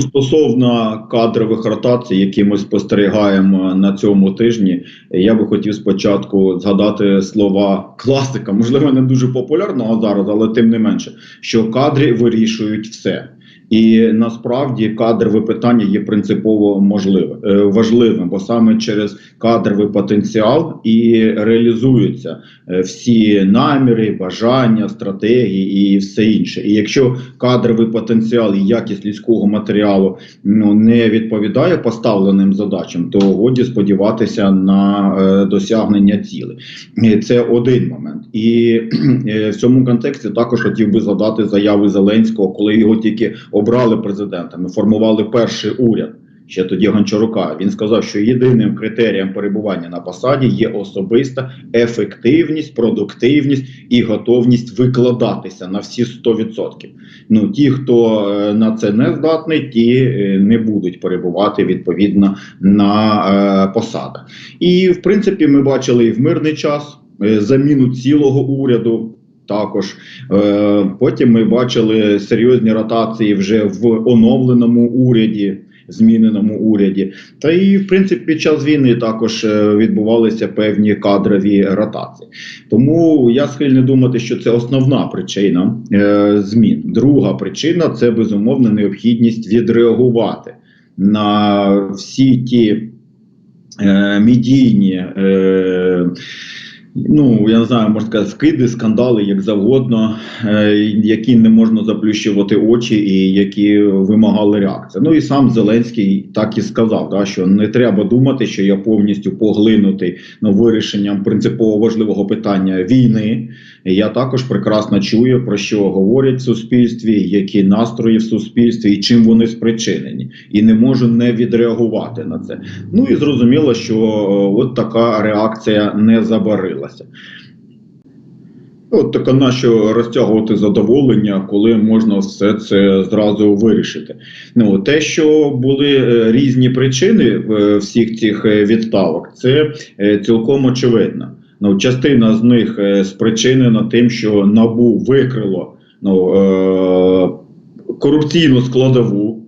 Стосовно кадрових ротацій, які ми спостерігаємо на цьому тижні, я би хотів спочатку згадати слова класика, можливо, не дуже популярного зараз, але тим не менше, що кадри вирішують все. І насправді кадрове питання є принципово можливе, е, важливим, бо саме через кадровий потенціал і реалізуються е, всі наміри, бажання, стратегії і все інше. І якщо кадровий потенціал і якість людського матеріалу ну, не відповідає поставленим задачам, то годі сподіватися на е, досягнення цілей. Це один момент. І в цьому контексті також хотів би задати заяви Зеленського, коли його тільки обрали президентом, і формували перший уряд. Ще тоді Гончарука він сказав, що єдиним критерієм перебування на посаді є особиста ефективність, продуктивність і готовність викладатися на всі 100%. Ну ті, хто е, на це не здатний, ті е, не будуть перебувати відповідно на е, посадах. І в принципі, ми бачили і в мирний час е, заміну цілого уряду. Також е, потім ми бачили серйозні ротації вже в оновленому уряді, зміненому уряді. Та і в принципі під час війни також е, відбувалися певні кадрові ротації. Тому я схильний думати, що це основна причина е, змін. Друга причина це безумовно необхідність відреагувати на всі ті медійні. Ну, я не знаю, можна сказати, вкиди, скандали, як завгодно, е, які не можна заплющувати очі і які вимагали реакції. Ну і сам Зеленський так і сказав, да, що не треба думати, що я повністю поглинутий ну, вирішенням принципово важливого питання війни. Я також прекрасно чую, про що говорять в суспільстві, які настрої в суспільстві і чим вони спричинені, і не можу не відреагувати на це. Ну і зрозуміло, що е, от така реакція не забарилася. От така нащо розтягувати задоволення, коли можна все це зразу вирішити. Ну те, що були е, різні причини е, всіх цих е, відставок, це цілком очевидно. Ну, частина з них спричинена тим, що набу викрило ну, корупційну складову.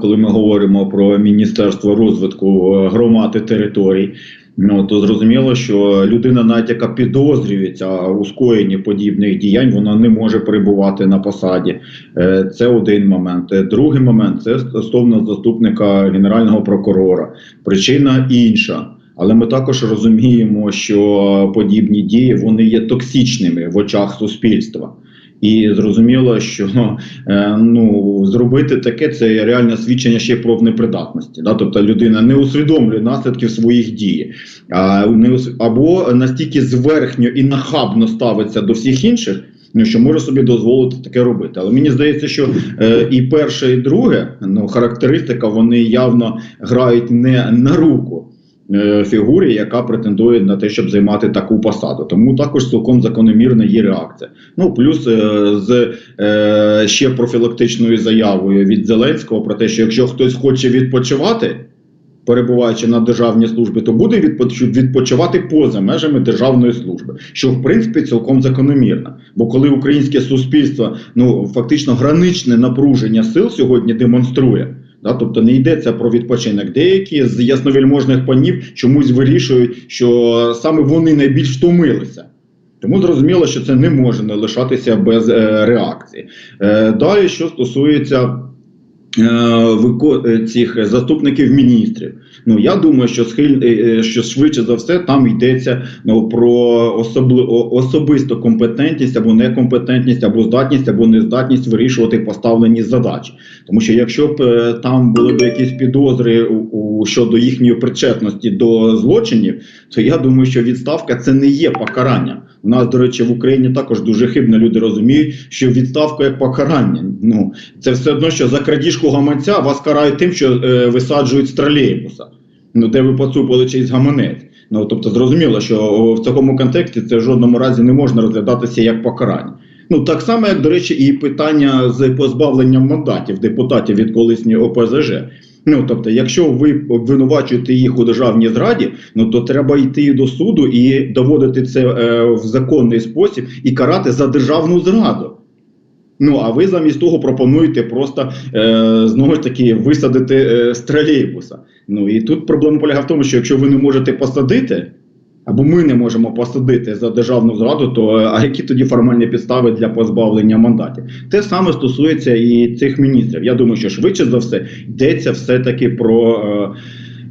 Коли ми говоримо про Міністерство розвитку громад і територій, ну то зрозуміло, що людина, навіть яка підозрюється у скоєнні подібних діянь, вона не може перебувати на посаді. Е, Це один момент. Е, Другий момент це стосовно заступника генерального прокурора. Причина інша. Але ми також розуміємо, що подібні дії вони є токсичними в очах суспільства. І зрозуміло, що е, ну зробити таке це реальне свідчення ще про непридатності. Да? Тобто людина не усвідомлює наслідків своїх дій, а не або настільки зверхньо і нахабно ставиться до всіх інших. Ну, що може собі дозволити таке робити. Але мені здається, що е, і перше, і друге ну, характеристика вони явно грають не на руку фігурі, яка претендує на те, щоб займати таку посаду. Тому також цілком закономірна є реакція. Ну плюс е, з е, ще профілактичною заявою від Зеленського про те, що якщо хтось хоче відпочивати. Перебуваючи на державній службі, то буде відпоч- відпочивати поза межами державної служби, що в принципі цілком закономірно. Бо коли українське суспільство ну фактично граничне напруження сил сьогодні демонструє, Да, тобто не йдеться про відпочинок. Деякі з ясновельможних панів чомусь вирішують, що саме вони найбільш втомилися. Тому зрозуміло, що це не може не лишатися без е, реакції. Е, далі, що стосується цих заступників міністрів, ну я думаю, що схиль, е, е, що швидше за все там йдеться ну, про особли, о- особисту компетентність або некомпетентність, або здатність, або нездатність вирішувати поставлені задачі. Тому що якщо б е, там були б якісь підозри у щодо їхньої причетності до злочинів, то я думаю, що відставка це не є покарання. У нас, до речі, в Україні також дуже хибно люди розуміють, що відставка як покарання. Ну це все одно, що за крадіжку гаманця вас карають тим, що е, висаджують з тролейбуса. Ну, де ви поцупили чийсь гаманець. Ну тобто, зрозуміло, що в такому контексті це в жодному разі не можна розглядатися як покарання. Ну так само, як до речі, і питання з позбавленням мандатів депутатів від колишньої ОПЗЖ. Ну тобто, якщо ви обвинувачуєте їх у державній зраді, ну то треба йти до суду і доводити це е, в законний спосіб і карати за державну зраду. Ну а ви замість того пропонуєте просто е, знову ж таки висадити е, з. Ну і тут проблема полягає в тому, що якщо ви не можете посадити, або ми не можемо посадити за державну зраду, то е, а які тоді формальні підстави для позбавлення мандатів? Те саме стосується і цих міністрів. Я думаю, що швидше за все йдеться все-таки про. Е,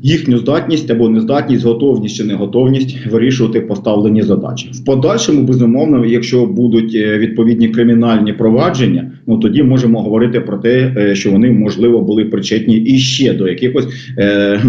Їхню здатність або нездатність, готовність чи неготовність вирішувати поставлені задачі в подальшому, безумовно, якщо будуть е, відповідні кримінальні провадження, ну тоді можемо говорити про те, що вони можливо були причетні іще до якихось е,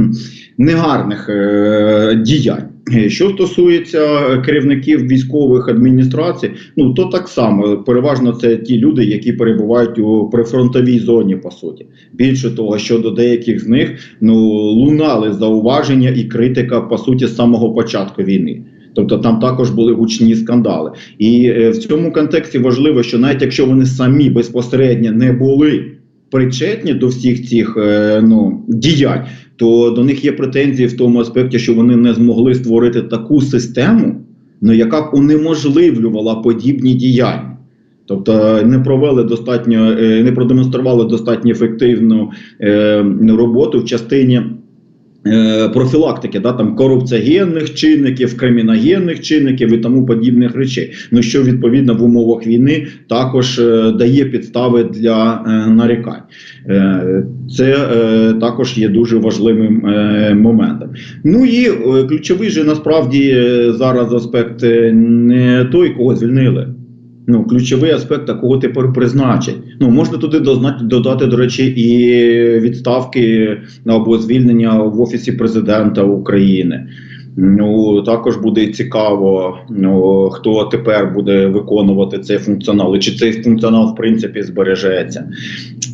негарних е, діянь. Що стосується керівників військових адміністрацій, ну то так само переважно це ті люди, які перебувають у прифронтовій зоні, по суті. Більше того, щодо деяких з них ну лунали зауваження і критика по суті з самого початку війни. Тобто там також були гучні скандали, і е, в цьому контексті важливо, що навіть якщо вони самі безпосередньо не були причетні до всіх цих е, ну діянь, то до них є претензії в тому аспекті, що вони не змогли створити таку систему, ну яка б унеможливлювала подібні діяння. Тобто не провели достатньо, е, не продемонстрували достатньо ефективну е, роботу в частині. Е, профілактики, да, там корупціогенних чинників, криміногенних чинників і тому подібних речей. Ну що відповідно в умовах війни також е, дає підстави для е, нарікань. Це також є дуже важливим моментом. Ну і ключовий же насправді зараз аспект не той, кого звільнили. Ну, ключовий аспект, а кого тепер призначать. Ну можна туди додати, до речі, і відставки або звільнення в офісі президента України. Ну також буде цікаво, ну, хто тепер буде виконувати цей функціонал, і чи цей функціонал в принципі збережеться.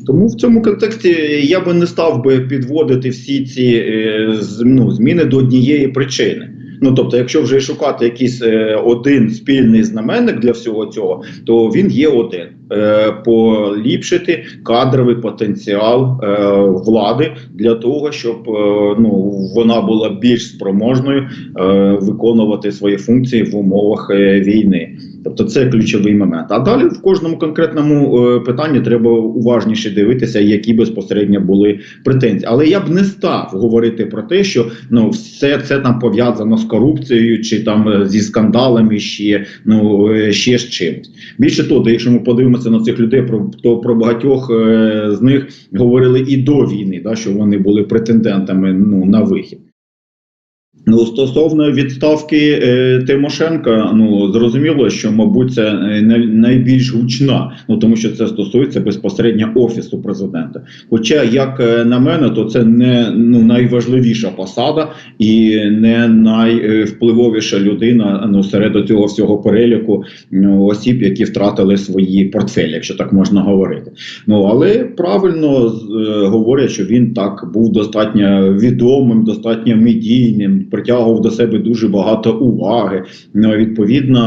Тому в цьому контексті я би не став би підводити всі ці е, ну, зміни до однієї причини. Ну тобто, якщо вже шукати якийсь е, один спільний знаменник для всього цього, то він є один: е, поліпшити кадровий потенціал е, влади для того, щоб е, ну вона була більш спроможною виконувати свої функції в умовах війни. Тобто це ключовий момент. А далі в кожному конкретному питанні треба уважніше дивитися, які безпосередньо були претензії. Але я б не став говорити про те, що ну все це там пов'язано з корупцією чи там зі скандалами, ще ну ще з чимось. Більше того, якщо ми подивимося на цих людей, про то про багатьох е, з них говорили і до війни, да, що вони були претендентами ну на вихід. Ну, стосовно відставки е, Тимошенка, ну зрозуміло, що мабуть це е, най- найбільш гучна, ну тому що це стосується безпосередньо офісу президента. Хоча, як е, на мене, то це не ну найважливіша посада і не найвпливовіша людина ну серед цього всього переліку ну, осіб, які втратили свої портфелі, якщо так можна говорити. Ну але правильно е, говорять, що він так був достатньо відомим, достатньо медійним, притягував до себе дуже багато уваги. Ну, відповідно,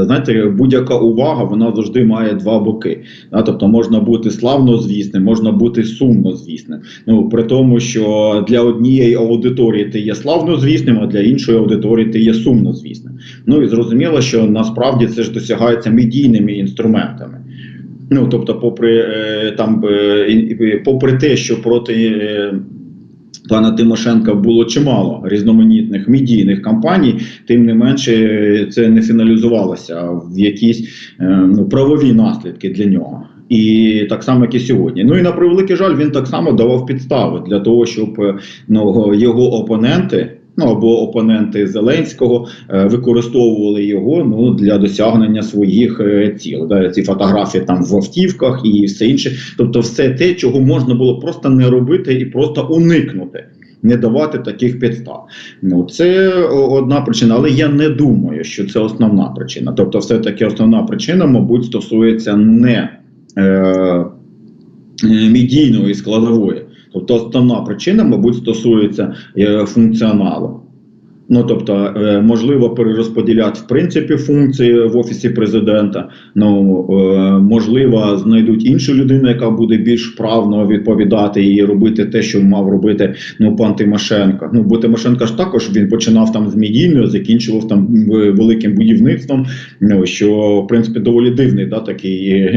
е, знаєте, будь-яка увага вона завжди має два боки. Тобто можна бути славнозвісним, можна бути сумнозвісним. Ну при тому, що для однієї аудиторії ти є славнозвісним, а для іншої аудиторії ти є сумнозвісним. Ну і зрозуміло, що насправді це ж досягається медійними інструментами. Ну тобто, попри е, там е, попри те, що проти пана Тимошенка було чимало різноманітних медійних кампаній, тим не менше е, це не фіналізувалося в якісь е, ну, правові наслідки для нього. І так само, як і сьогодні. Ну і на превеликий жаль, він так само давав підстави для того, щоб е, ну, його опоненти. Ну або опоненти Зеленського е, використовували його ну для досягнення своїх е, цілей. Да, ці фотографії там в автівках і все інше. Тобто, все те, чого можна було просто не робити і просто уникнути. Не давати таких підстав. Ну це одна причина, але я не думаю, що це основна причина. Тобто, все таки основна причина, мабуть, стосується не е, е, медійної складової. Тобто основна причина, мабуть, стосується е, функціоналу. Ну тобто, е, можливо, перерозподіляти в принципі функції в офісі президента. Ну е, можливо, знайдуть іншу людину, яка буде більш вправно відповідати і робити те, що мав робити ну пан Тимошенко. Ну бо Тимошенко ж також він починав там з медійною, закінчував там великим будівництвом. Ну що в принципі доволі дивний, да такий.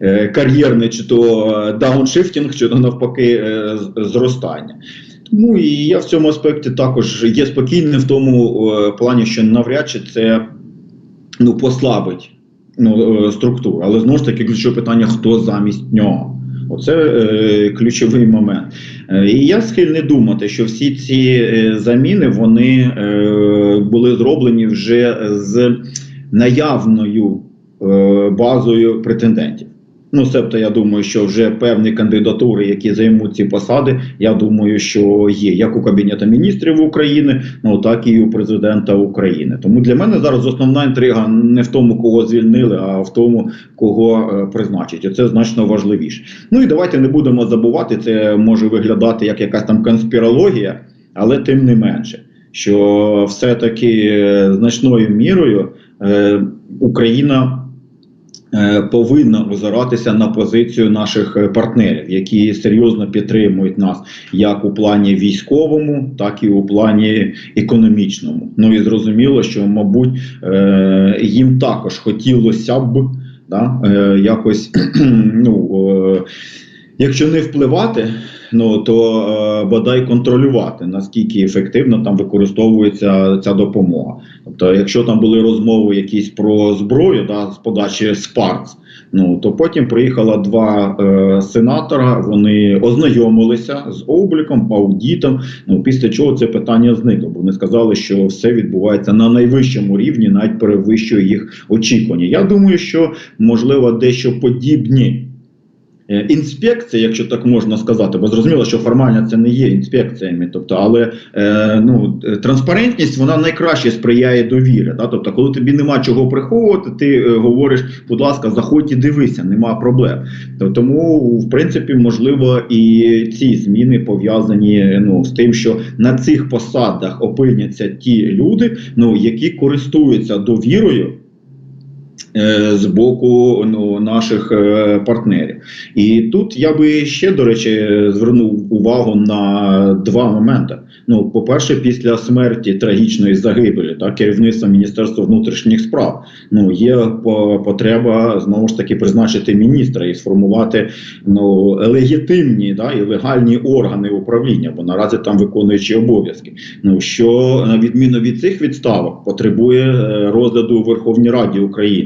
Е, е, кар'єрний, чи то е, дауншифтінг, чи то навпаки е, зростання. Тому і я в цьому аспекті також є спокійним в тому плані, що навряд чи це ну, послабить ну, структуру. Але знову ж таки ключове питання: хто замість нього? Оце е, ключовий момент. І я схильний думати, що всі ці заміни вони е, були зроблені вже з наявною е, базою претендентів. Ну, себто, я думаю, що вже певні кандидатури, які займуть ці посади, я думаю, що є як у Кабінету міністрів України, ну так і у президента України. Тому для мене зараз основна інтрига не в тому, кого звільнили, а в тому, кого е, призначить. І це значно важливіше. Ну і давайте не будемо забувати, це може виглядати як якась там конспірологія, але тим не менше, що все-таки е, значною мірою е, Україна. Е, Повинна озиратися на позицію наших е, партнерів, які серйозно підтримують нас як у плані військовому, так і у плані економічному. Ну і зрозуміло, що, мабуть, е, їм також хотілося б да, якось, ну, якщо не впливати, ну то е, бодай контролювати, наскільки ефективно там використовується ця допомога. Тобто, якщо там були розмови якісь про зброю, да, з подачі Спарц, ну то потім приїхало два е, сенатора. Вони ознайомилися з обліком, аудітом. Ну після чого це питання зникло. Бо вони сказали, що все відбувається на найвищому рівні, навіть перевищує їх очікування. Я думаю, що можливо дещо подібні. Е, Інспекції, якщо так можна сказати, бо зрозуміло, що формально це не є інспекціями, тобто, але е, ну, е, транспарентність вона найкраще сприяє довірі. Да? Тобто, коли тобі нема чого приховувати, ти е, говориш, будь ласка, заходь і дивися, нема проблем. Тому, в принципі, можливо, і ці зміни пов'язані ну, з тим, що на цих посадах опиняться ті люди, ну, які користуються довірою. Е, З боку ну, наших е, партнерів, і тут я би ще до речі звернув увагу на два моменти. Ну, по-перше, після смерті трагічної загибелі та керівництва Міністерства внутрішніх справ ну є по- потреба знову ж таки призначити міністра і сформувати ну легітимні да, і легальні органи управління, бо наразі там виконуючі обов'язки. Ну що на відміну від цих відставок потребує е, розгляду у Верховній Раді України.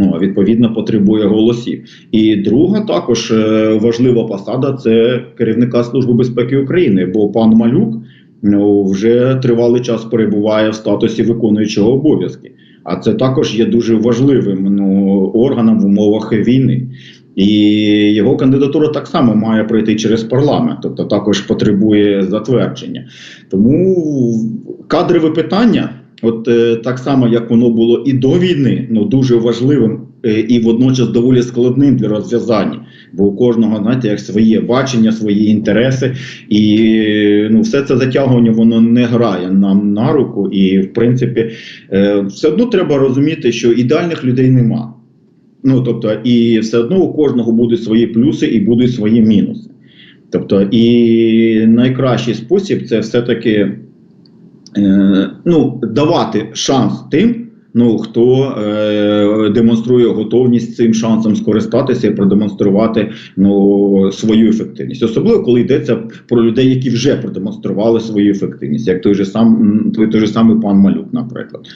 Ну, відповідно потребує голосів. І друга також е, важлива посада це керівника Служби безпеки України, бо пан Малюк ну, вже тривалий час перебуває в статусі виконуючого обов'язки. А це також є дуже важливим ну, органом в умовах війни. І його кандидатура так само має пройти через парламент, тобто також потребує затвердження. Тому кадрове питання, от е, так само як воно було і до війни, ну дуже важливим е, і водночас доволі складним для розв'язання. Бо у кожного, знаєте, як своє бачення, свої інтереси, і ну, все це затягування воно не грає нам на руку. І, в принципі, е, все одно треба розуміти, що ідеальних людей нема. Ну, тобто, і все одно у кожного будуть свої плюси і будуть свої мінуси. Тобто, і найкращий спосіб це все-таки е, ну, давати шанс тим, ну, хто е, демонструє готовність цим шансом скористатися і продемонструвати ну, свою ефективність. Особливо, коли йдеться про людей, які вже продемонстрували свою ефективність, як той же сам той, той же самий пан Малюк, наприклад.